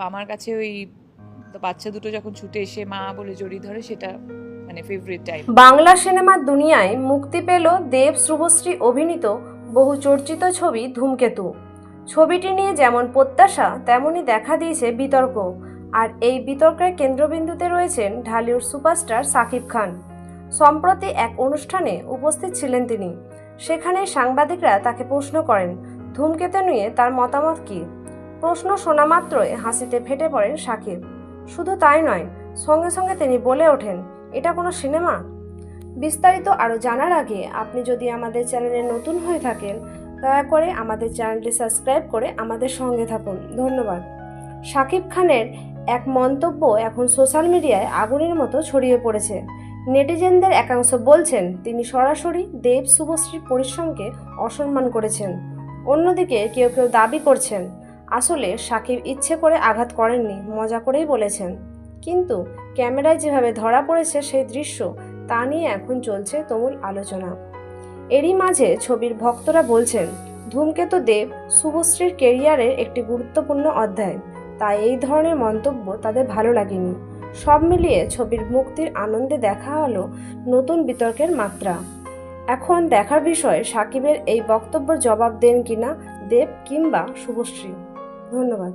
আমার কাছে ওই বাচ্চা দুটো যখন ছুটে এসে মা বলে জড়িয়ে ধরে, সেটা মানে ফেভারিট টাইপ বাংলা সিনেমার দুনিয়ায় মুক্তি পেল দেব শুভশ্রী অভিনীত বহু চর্চিত ছবি ধূমকেতু। ছবিটি নিয়ে যেমন প্রত্যাশা, তেমনই দেখা দিয়েছে বিতর্ক। আর এই বিতর্কের কেন্দ্রবিন্দুতে রয়েছেন ঢালিউড সুপারস্টার সাকিব খান। সম্প্রতি এক অনুষ্ঠানে উপস্থিত ছিলেন তিনি। সেখানে সাংবাদিকরা তাকে প্রশ্ন করেন, ধূমকেতু নিয়ে তার মতামত কী? প্রশ্ন শোনা মাত্রই হাসিতে ফেটে পড়েন সাকিব শুধু তাই নয়, সঙ্গে সঙ্গে তিনি বলে ওঠেন, এটা কোনো সিনেমা? বিস্তারিত আরও জানার আগে আপনি যদি আমাদের চ্যানেলে নতুন হয়ে থাকেন, দয়া করে আমাদের চ্যানেলটি সাবস্ক্রাইব করে আমাদের সঙ্গে থাকুন। ধন্যবাদ। শাকিব খানের এক মন্তব্য এখন সোশ্যাল মিডিয়ায় আগুনের মতো ছড়িয়ে পড়েছে। নেটিজেনদের একাংশ বলছেন, তিনি সরাসরি দেব শুভশ্রীর পরিশ্রমকে অসম্মান করেছেন। অন্যদিকে কেউ কেউ দাবি করছেন আসলে সাকিব ইচ্ছে করে আঘাত করেননি, মজা করেই বলেছেন। কিন্তু ক্যামেরায় যেভাবে ধরা পড়েছে সেই দৃশ্য, তা নিয়ে এখন চলছে তুমুল আলোচনা। এরই মাঝে ছবির ভক্তরা বলছেন, ধূমকেতু দেব শুভশ্রীর কেরিয়ারের একটি গুরুত্বপূর্ণ অধ্যায়। তাই এই ধরনের মন্তব্য তাদের ভালো লাগেনি। সব মিলিয়ে ছবির মুক্তির আনন্দে দেখা হলো নতুন বিতর্কের মাত্রা। এখন দেখার বিষয় সাকিবের এই বক্তব্যের জবাব দেন কিনা দেব কিংবা শুভশ্রী। ধন্যবাদ।